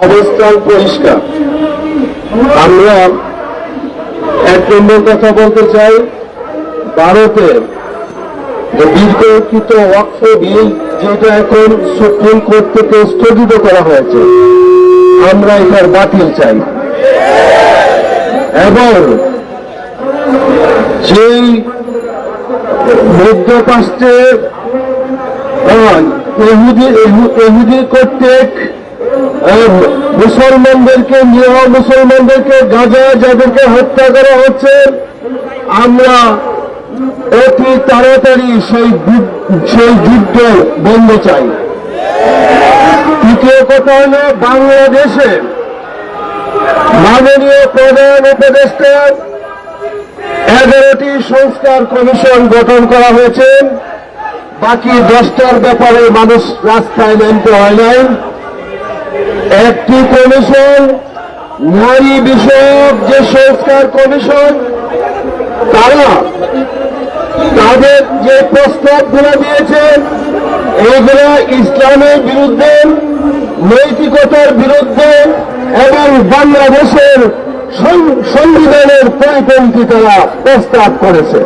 অবস্থান পরিষ্কার। আমরা এক নম্বর কথা বলতে চাই, ভারতে যে বিতর্কিত ওয়াকফ বিল যেটা এখন সুপ্রিম কোর্ট থেকে স্থগিত করা হয়েছে, আমরা এটার বাতিল চাই। এবং সেই মধ্যপ্রাচ্যে এহুদি, এহু- এহুদি কর্তৃক মুসলমানদেরকে নিরহ মুসলমানদেরকে, গাজা যাদেরকে হত্যা করা হচ্ছে, আমরা অতি তাড়াতাড়ি সেই সেই যুদ্ধ বন্ধ চাই। তৃতীয় কথা হল বাংলাদেশে মাননীয় প্রধান উপদেষ্টা এগারোটি সংস্কার কমিশন গঠন করা হয়েছে। বাকি দশটার ব্যাপারে মানুষ রাস্তায় নামতে হয় নাই। একটি কমিশন, নারী বিষয়ক যে সংস্কার কমিশন, তারা তাদের যে প্রস্তাবগুলো দিয়েছেন এইগুলো ইসলামের বিরুদ্ধে, নৈতিকতার বিরুদ্ধে এবং বাংলাদেশের সংবিধানের পরিপন্থী তারা প্রস্তাব করেছে।